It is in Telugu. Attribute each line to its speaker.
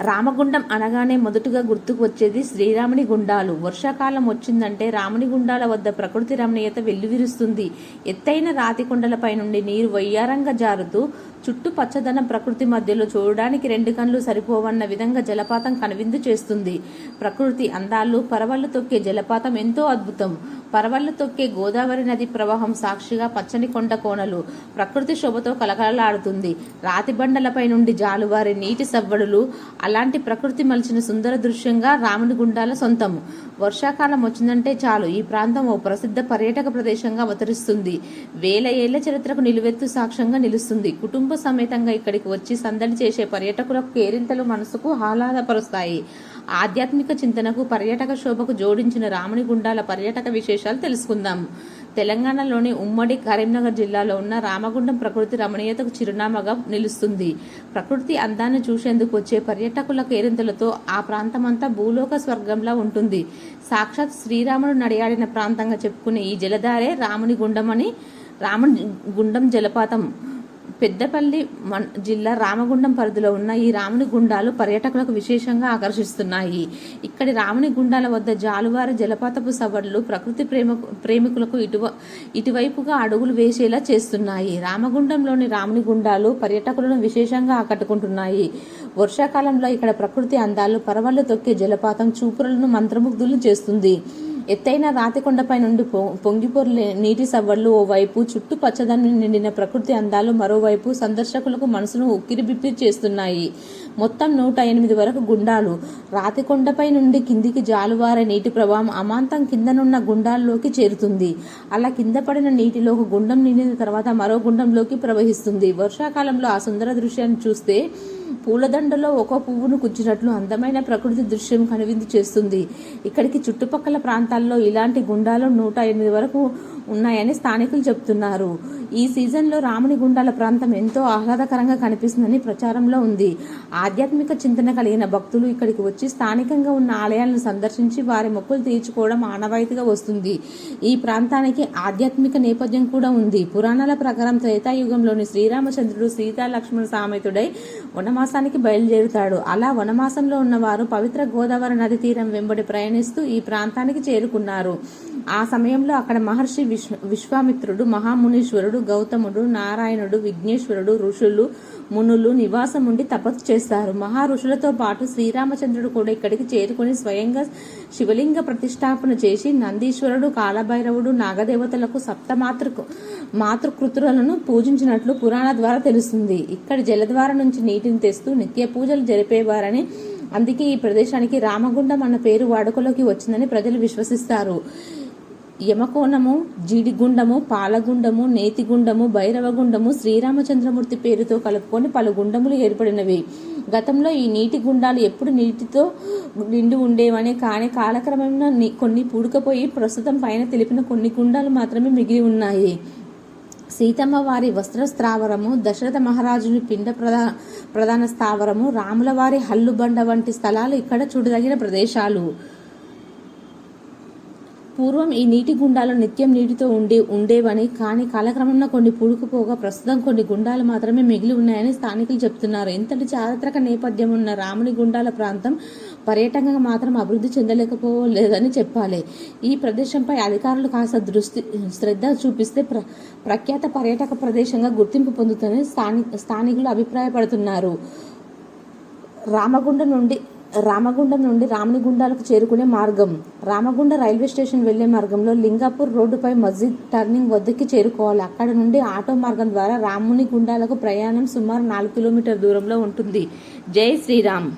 Speaker 1: రామగుండం అనగానే మొదటగా గుర్తుకు వచ్చేది శ్రీరాముని గుండాలు. వర్షాకాలం వచ్చిందంటే రాముని గుండాల వద్ద ప్రకృతి రమణీయత వెల్లువిరుస్తుంది. ఎత్తైన రాతి కొండలపై నుండి నీరు వయ్యారంగా జారుతూ చుట్టూ పచ్చదనం ప్రకృతి మధ్యలో చూడడానికి రెండు కళ్ళు సరిపోవన్న విధంగా జలపాతం కనువిందు చేస్తుంది. ప్రకృతి అందాలు పరవళ్ళు తొక్కే జలపాతం ఎంతో అద్భుతం. పరవళ్ళు తొక్కే గోదావరి నది ప్రవాహం సాక్షిగా పచ్చని కొండ కోనలు ప్రకృతి శోభతో కలకలలాడుతుంది. రాతి బండలపై నుండి జాలువారి నీటి సవ్వడులు అలాంటి ప్రకృతి మలిచిన సుందర దృశ్యంగా రాముని గుండాల సొంతం. వర్షాకాలం వచ్చిందంటే చాలు ఈ ప్రాంతం ఓ ప్రసిద్ధ పర్యాటక ప్రదేశంగా అవతరిస్తుంది. వేల ఏళ్ళ చరిత్రకు నిలువెత్తు సాక్ష్యంగా నిలుస్తుంది. కుటుంబ సమేతంగా ఇక్కడికి వచ్చి సందడి చేసే పర్యటకుల కేరింతలు మనసుకు ఆహ్లాదపరుస్తాయి. ఆధ్యాత్మిక చింతనకు పర్యాటక శోభకు జోడించిన రాముని గుండాల పర్యాటక విశేషాలు తెలుసుకుందాం. తెలంగాణలోని ఉమ్మడి కరీంనగర్ జిల్లాలో ఉన్న రామగుండం ప్రకృతి రమణీయతకు చిరునామాగా నిలుస్తుంది. ప్రకృతి అందాన్ని చూసేందుకు వచ్చే పర్యాటకుల కేరింతలతో ఆ ప్రాంతమంతా భూలోక స్వర్గంలా ఉంటుంది. సాక్షాత్ శ్రీరాముడు నడియాడిన ప్రాంతంగా చెప్పుకునే ఈ జలధారే రాముని గుండమని రాముని గుండం జలపాతం. పెద్దపల్లి జిల్లా రామగుండం పరిధిలో ఉన్న ఈ రాముని గుండాలు పర్యాటకులకు విశేషంగా ఆకర్షిస్తున్నాయి. ఇక్కడి రాముని గుండాల వద్ద జాలువారి జలపాతపు సవర్లు ప్రకృతి ప్రేమ ప్రేమికులకు ఇటువ ఇటువైపుగా అడుగులు వేసేలా చేస్తున్నాయి. రామగుండంలోని రాముని గుండాలు పర్యాటకులను విశేషంగా ఆకట్టుకుంటున్నాయి. వర్షాకాలంలో ఇక్కడ ప్రకృతి అందాలు పరవళ్ళు తొక్కే జలపాతం చూపులను మంత్రముగ్ధులు చేస్తుంది. ఎత్తైన రాతికొండపై నుండి పొంగిపొర్లే నీటి సవ్వళ్ళు ఓవైపు చుట్టూ పచ్చదనం నిండిన ప్రకృతి అందాలు మరోవైపు సందర్శకులకు మనసును ఉక్కిరిబిప్పి చేస్తున్నాయి. మొత్తం నూట ఎనిమిది వరకు గుండాలు. రాతికొండపై నుండి కిందికి జాలువారే నీటి ప్రవాహం అమాంతం కిందనున్న గుండాల్లోకి చేరుతుంది. అలా కింద పడిన నీటిలో ఒక గుండం నిండిన తర్వాత మరో గుండంలోకి ప్రవహిస్తుంది. వర్షాకాలంలో ఆ సుందర దృశ్యాన్ని చూస్తే పూలదండలో ఒక పువ్వును కుచ్చినట్లు అందమైన ప్రకృతి దృశ్యం కనువిందు చేస్తుంది. ఇక్కడికి చుట్టుపక్కల ప్రాంతాల్లో ఇలాంటి గుండాలు నూట ఎనిమిది వరకు ఉన్నాయని స్థానికులు చెబుతున్నారు ఈ సీజన్లో రాముని గుండాల ప్రాంతం ఎంతో ఆహ్లాదకరంగా కనిపిస్తుందని ప్రచారంలో ఉంది. ఆధ్యాత్మిక చింతన కలిగిన భక్తులు ఇక్కడికి వచ్చి స్థానికంగా ఉన్న ఆలయాలను సందర్శించి వారి మొక్కులు తీర్చుకోవడం ఆనవాయితీగా వస్తుంది. ఈ ప్రాంతానికి ఆధ్యాత్మిక నేపథ్యం కూడా ఉంది. పురాణాల ప్రకారం త్రేతాయుగంలోని శ్రీరామచంద్రుడు సీతా లక్ష్మణ సామెతుడై వనమాసానికి బయలుదేరుతాడు. అలా వనమాసంలో ఉన్నవారు పవిత్ర గోదావరి నది తీరం వెంబడి ప్రయాణిస్తూ ఈ ప్రాంతానికి చేరుకున్నారు. ఆ సమయంలో అక్కడ మహర్షి విశ్వ విశ్వామిత్రుడు మహామునీశ్వరుడు గౌతముడు నారాయణుడు విఘ్నేశ్వరుడు ఋషులు మునులు నివాసం ఉండి తపస్సు చేస్తారు. మహా ఋషులతో పాటు శ్రీరామచంద్రుడు కూడా ఇక్కడికి చేరుకుని స్వయంగా శివలింగ ప్రతిష్టాపన చేసి నందీశ్వరుడు కాలభైరవుడు నాగదేవతలకు సప్తమాతృకు మాతృకృతులను పూజించినట్లు పురాణ ద్వారా తెలుస్తుంది. ఇక్కడ జలద్వార నుంచి నీటిని తెస్తూ నిత్య పూజలు జరిపేవారని అందుకే ఈ ప్రదేశానికి రామగుండం అన్న పేరు వాడుకలోకి వచ్చిందని ప్రజలు విశ్వసిస్తారు. యమకోణము జీడిగుండము పాలగుండము నేతిగుండము భైరవగుండము శ్రీరామచంద్రమూర్తి పేరుతో కలుపుకొని పలు గుండములు ఏర్పడినవి. గతంలో ఈ నీటి గుండాలు ఎప్పుడు నీటితో నిండి ఉండేవని కానీ కాలక్రమంలో కొన్ని పూడుకపోయి ప్రస్తుతం పైన తెలిపిన కొన్ని గుండాలు మాత్రమే మిగిలి ఉన్నాయి. సీతమ్మ వారి వస్త్ర స్థావరము దశరథ మహారాజుని పిండ ప్రధా ప్రధాన స్థావరము రాముల వారి హల్లుబండ వంటి స్థలాలు ఇక్కడ చూడదగిన ప్రదేశాలు. పూర్వం ఈ నీటి గుండాలు నిత్యం నీటితో ఉండే ఉండేవని కానీ కాలక్రమంలో కొన్ని పుడుకుపోగా ప్రస్తుతం కొన్ని గుండాలు మాత్రమే మిగిలి ఉన్నాయని స్థానికులు చెప్తున్నారు. ఇంతటి చారిత్రక నేపథ్యం ఉన్న రాముని గుండాల ప్రాంతం పర్యటనగా మాత్రం అభివృద్ధి చెందలేకపోలేదని చెప్పాలి. ఈ ప్రదేశంపై అధికారులు కాస్త దృష్టి శ్రద్ధ చూపిస్తే ప్ర ప్రఖ్యాత పర్యాటక ప్రదేశంగా గుర్తింపు పొందుతుందని స్థాని స్థానికులు అభిప్రాయపడుతున్నారు. రామగుండం నుండి రామగుండం నుండి రామనిగుండాలకు చేరుకునే మార్గం. రామగుండ రైల్వే స్టేషన్ వెళ్ళే మార్గంలో లింగాపూర్ రోడ్డుపై మస్జిద్ టర్నింగ్ వద్దకి చేరుకోవాలి. అక్కడ నుండి ఆటో మార్గం ద్వారా రాముని గుండాలకు ప్రయాణం సుమారు నాలుగు కిలోమీటర్ దూరంలో ఉంటుంది. జై శ్రీరామ్.